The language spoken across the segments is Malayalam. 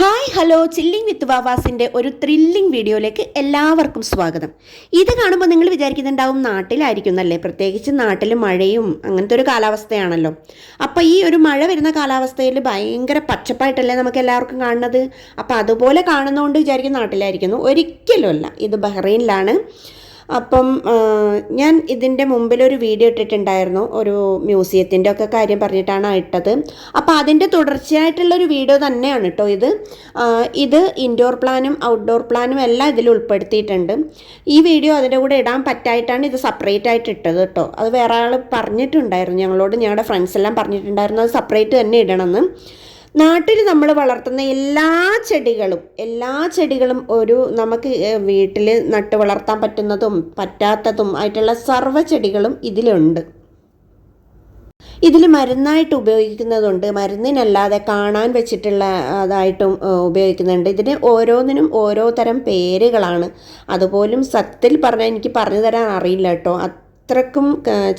Hi hello. ചില്ലിംഗ് വിത്ത് വാവാസിന്റെ ഒരു ത്രില്ലിംഗ് വീഡിയോയിലേക്ക് എല്ലാവർക്കും സ്വാഗതം. ഇത് കാണുമ്പോൾ നിങ്ങൾ വിചാരിക്കുന്നുണ്ടാവും നാട്ടിലായിരിക്കും എന്നല്ലേ? പ്രത്യേകിച്ച് നാട്ടിൽ മഴയും അങ്ങനത്തെ ഒരു കാലാവസ്ഥയാണല്ലോ. അപ്പോൾ ഈ ഒരു മഴ വരുന്ന കാലാവസ്ഥയിൽ ഭയങ്കര പച്ചപ്പായിട്ടല്ലേ നമുക്ക് എല്ലാവർക്കും കാണുന്നത്? അപ്പോൾ അതുപോലെ കാണുന്നതുകൊണ്ട് വിചാരിക്കും നാട്ടിലായിരിക്കുന്നു. ഒരിക്കലുമല്ല. ഇത് ബഹ്റൈനിലാണ്. അപ്പം ഞാൻ ഇതിന്റെ മുമ്പിലൊരു വീഡിയോ ഇട്ടിട്ടുണ്ടായിരുന്നു. ഒരു മ്യൂസിയത്തിന്റെ ഒക്കെ കാര്യം പറഞ്ഞിട്ടാണ് ഇട്ടത്. അപ്പോൾ അതിന്റെ തുടർച്ചയായിട്ടുള്ളൊരു വീഡിയോ തന്നെയാണ് കേട്ടോ ഇത്. ഇത് ഇൻഡോർ പ്ലാനും ഔട്ട്ഡോർ പ്ലാനും എല്ലാം ഇതിൽ ഉൾപ്പെടുത്തിയിട്ടുണ്ട്. ഈ വീഡിയോ അതിന്റെ കൂടെ ഇടാൻ പറ്റായിട്ടാണ് ഇത് സെപ്പറേറ്റ് ആയിട്ട് ഇട്ടത് കേട്ടോ അത് വേറെ ആൾ പറഞ്ഞിട്ടുണ്ടായിരുന്നു ഞങ്ങളോട്. ഞങ്ങളുടെ ഫ്രണ്ട്സ് എല്ലാം പറഞ്ഞിട്ടുണ്ടായിരുന്നു അത് സെപ്പറേറ്റ് തന്നെ ഇടണമെന്ന്. നാട്ടിൽ നമ്മൾ വളർത്തുന്ന എല്ലാ ചെടികളും എല്ലാ ചെടികളും ഒരു നമുക്ക് വീട്ടിൽ നട്ട് വളർത്താൻ പറ്റുന്നതും പറ്റാത്തതും ആയിട്ടുള്ള സർവ ചെടികളും ഇതിലുണ്ട്. ഇതിൽ മരുന്നായിട്ട് ഉപയോഗിക്കുന്നതുണ്ട്. മരുന്നിനല്ലാതെ കാണാൻ വെച്ചിട്ടുള്ള അതായിട്ടും ഉപയോഗിക്കുന്നുണ്ട്. ഇതിന് ഓരോന്നിനും ഓരോ തരം പേരുകളാണ്. അതുപോലും സത്യത്തിൽ പറഞ്ഞാൽ എനിക്ക് പറഞ്ഞു തരാൻ അറിയില്ല കേട്ടോ. അത്രക്കും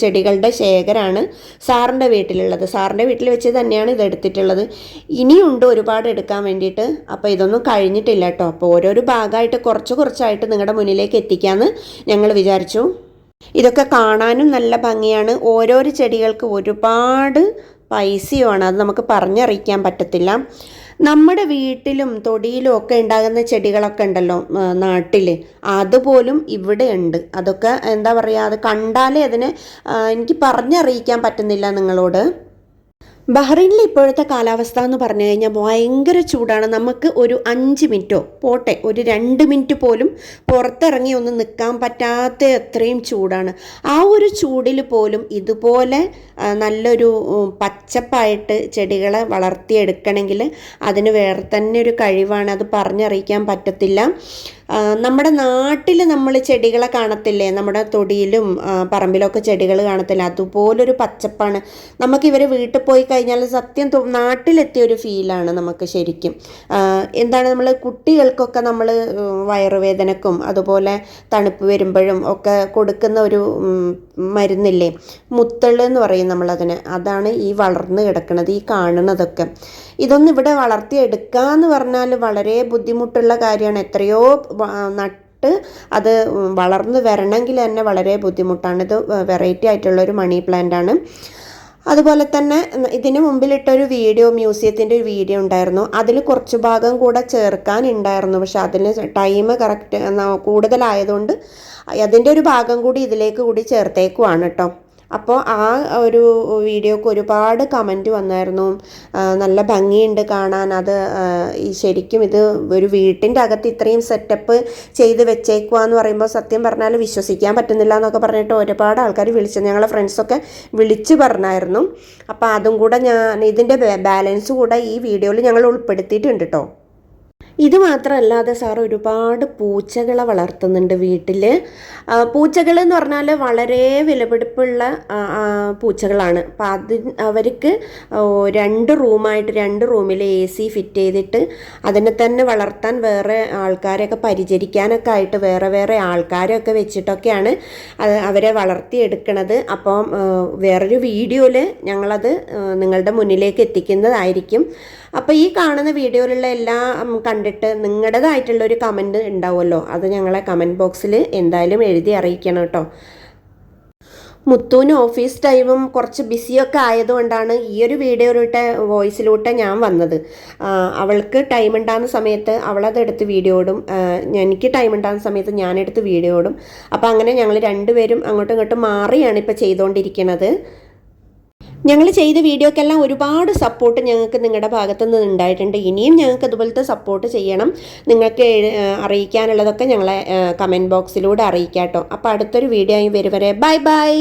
ചെടികളുടെ ശേഖരമാണ് സാറിന്റെ വീട്ടിലുള്ളത്. സാറിന്റെ വീട്ടിൽ വെച്ച് തന്നെയാണ് ഇത് എടുത്തിട്ടുള്ളത്. ഇനിയുണ്ട് ഒരുപാട് എടുക്കാൻ വേണ്ടിയിട്ട്. അപ്പോൾ ഇതൊന്നും കഴിഞ്ഞിട്ടില്ല കേട്ടോ. അപ്പോൾ ഓരോരോ ഭാഗമായിട്ട് കുറച്ച് കുറച്ചായിട്ട് നിങ്ങളുടെ മുന്നിലേക്ക് എത്തിക്കാമെന്ന് ഞങ്ങൾ വിചാരിച്ചു. ഇതൊക്കെ കാണാനും നല്ല ഭംഗിയാണ്. ഓരോരോ ചെടികൾക്ക് ഒരുപാട് പൈസയുമാണ്. അത് നമുക്ക് പറഞ്ഞറിയിക്കാൻ പറ്റത്തില്ല. നമ്മുടെ വീട്ടിലും തൊടിയിലും ഒക്കെ ഉണ്ടാകുന്ന ചെടികളൊക്കെ ഉണ്ടല്ലോ നാട്ടിൽ അതുപോലും ഇവിടെ ഉണ്ട് അതൊക്കെ എന്താ പറയുക അത് കണ്ടാലേ അതിനെ എനിക്ക് പറഞ്ഞറിയിക്കാൻ പറ്റുന്നില്ല നിങ്ങളോട്. ബഹ്റൈനിൽ ഇപ്പോഴത്തെ കാലാവസ്ഥ എന്ന് പറഞ്ഞു കഴിഞ്ഞാൽ ഭയങ്കര ചൂടാണ്. നമുക്ക് ഒരു അഞ്ച് മിനിറ്റോ പോട്ടെ ഒരു രണ്ട് മിനിറ്റ് പോലും പുറത്തിറങ്ങി ഒന്ന് നിൽക്കാൻ പറ്റാത്ത അത്രയും ചൂടാണ്. ആ ഒരു ചൂടിൽ പോലും ഇതുപോലെ നല്ലൊരു പച്ചപ്പായിട്ട് ചെടികളെ വളർത്തിയെടുക്കണമെങ്കിൽ അതിന് വേറെ തന്നെ ഒരു കഴിവാണ്. അത് പറഞ്ഞറിയിക്കാൻ പറ്റത്തില്ല. നമ്മുടെ നാട്ടിൽ നമ്മൾ ചെടികളെ കാണത്തില്ലേ? നമ്മുടെ തൊടിയിലും പറമ്പിലൊക്കെ ചെടികൾ കാണത്തില്ല? അതുപോലൊരു പച്ചപ്പാണ്. നമുക്ക് ഇവരെ വീട്ടിൽ പോയി കഴിഞ്ഞാൽ സത്യം നാട്ടിലെത്തിയ ഒരു ഫീലാണ് നമുക്ക് ശരിക്കും. എന്താണ് നമ്മൾ കുട്ടികൾക്കൊക്കെ നമ്മൾ വയറുവേദനക്കും അതുപോലെ തണുപ്പ് വരുമ്പോഴും ഒക്കെ കൊടുക്കുന്ന ഒരു മരുന്നില്ലേ? മുത്തൾ എന്ന് പറയും നമ്മളതിന്. അതാണ് ഈ വളർന്നു കിടക്കുന്നത് ഈ കാണുന്നതൊക്കെ. ഇതൊന്നും ഇവിടെ വളർത്തിയെടുക്കുക എന്ന് പറഞ്ഞാൽ വളരെ ബുദ്ധിമുട്ടുള്ള കാര്യമാണ്. എത്രയോ നട്ട് അത് വളർന്നു വരണമെങ്കിൽ തന്നെ വളരെ ബുദ്ധിമുട്ടാണ്. ഇത് വെറൈറ്റി ആയിട്ടുള്ള ഒരു മണി പ്ലാന്റ് ആണ്. അതുപോലെ തന്നെ ഇതിന് മുമ്പിലിട്ടൊരു വീഡിയോ മ്യൂസിയത്തിന്റെ ഒരു വീഡിയോ ഉണ്ടായിരുന്നു. അതിൽ കുറച്ച് ഭാഗം കൂടെ ചേർക്കാനുണ്ടായിരുന്നു. പക്ഷെ അതിന് ടൈം കറക്റ്റ് കൂടുതലായതുകൊണ്ട് അതിന്റെ ഒരു ഭാഗം കൂടി ഇതിലേക്ക് കൂടി ചേർത്തേക്കുവാണ് കേട്ടോ. അപ്പോൾ ആ ഒരു വീഡിയോക്ക് ഒരുപാട് കമന്റ് വന്നായിരുന്നു. നല്ല ഭംഗിയുണ്ട് കാണാൻ. അത് ശരിക്കും ഇത് ഒരു വീട്ടിന്റെ അകത്ത് ഇത്രയും സെറ്റപ്പ് ചെയ്ത് വെച്ചേക്കുക എന്ന് പറയുമ്പോൾ സത്യം പറഞ്ഞാൽ വിശ്വസിക്കാൻ പറ്റുന്നില്ല എന്നൊക്കെ പറഞ്ഞിട്ട് ഒരുപാട് ആൾക്കാർ വിളിച്ചു. ഞങ്ങളെ ഫ്രണ്ട്സൊക്കെ വിളിച്ച് പറഞ്ഞായിരുന്നു. അപ്പോൾ അതും കൂടെ ഞാൻ ഇതിന്റെ ബാലൻസ് കൂടെ ഈ വീഡിയോയിൽ ഞങ്ങൾ ഉൾപ്പെടുത്തിയിട്ടുണ്ട് കേട്ടോ ഇത് മാത്രമല്ലാതെ സാർ ഒരുപാട് പൂച്ചകളെ വളർത്തുന്നുണ്ട് വീട്ടിൽ പൂച്ചകൾ എന്ന് പറഞ്ഞാൽ വളരെ വിലപിടിപ്പുള്ള പൂച്ചകളാണ്. അപ്പം അത് അവർക്ക് രണ്ട് റൂമായിട്ട് രണ്ട് റൂമിൽ എ സി ഫിറ്റ് ചെയ്തിട്ട് അതിനെ തന്നെ വളർത്താൻ വേറെ ആൾക്കാരെയൊക്കെ പരിചരിക്കാനൊക്കെ ആയിട്ട് വേറെ വേറെ ആൾക്കാരെയൊക്കെ വെച്ചിട്ടൊക്കെയാണ് അവരെ വളർത്തിയെടുക്കണത്. അപ്പം വേറൊരു വീഡിയോയിൽ ഞങ്ങളത് നിങ്ങളുടെ മുന്നിലേക്ക് എത്തിക്കുന്നതായിരിക്കും. അപ്പോൾ ഈ കാണുന്ന വീഡിയോയിലുള്ള എല്ലാം കണ്ടിട്ട് നിങ്ങളുടേതായിട്ടുള്ള ഒരു കമന്റ് ഉണ്ടാവുമല്ലോ. അത് ഞങ്ങളെ കമന്റ് ബോക്സിൽ എന്തായാലും എഴുതി അറിയിക്കണം കേട്ടോ. മുത്തൂന് ഓഫീസ് ടൈമും കുറച്ച് ബിസിയൊക്കെ ആയതുകൊണ്ടാണ് ഈ ഒരു വീഡിയോയിലൂടെ വോയിസിലൂടെ ഞാൻ വന്നത്. അവൾക്ക് ടൈം ഉണ്ടാകുന്ന സമയത്ത് അവളതെടുത്ത് വീഡിയോ ഇടും. എനിക്ക് ടൈം ഉണ്ടാകുന്ന സമയത്ത് ഞാനെടുത്ത് വീഡിയോ ഇടും. അപ്പോൾ അങ്ങനെ ഞങ്ങൾ രണ്ടുപേരും അങ്ങോട്ടും ഇങ്ങോട്ടും മാറിയാണ് ഇപ്പോൾ ചെയ്തുകൊണ്ടിരിക്കുന്നത് ഞങ്ങൾ ചെയ്ത വീഡിയോക്കെല്ലാം ഒരുപാട് സപ്പോർട്ട് ഞങ്ങൾക്ക് നിങ്ങളുടെ ഭാഗത്തു നിന്ന് ഉണ്ടായിട്ടുണ്ട്. ഇനിയും ഞങ്ങൾക്ക് അതുപോലത്തെ സപ്പോർട്ട് ചെയ്യണം. നിങ്ങൾക്ക് അറിയിക്കാനുള്ളതൊക്കെ ഞങ്ങളെ കമന്റ് ബോക്സിലൂടെ അറിയിക്കാം കേട്ടോ അപ്പോൾ അടുത്തൊരു വീഡിയോ ആയി വരുവരെ. Bye bye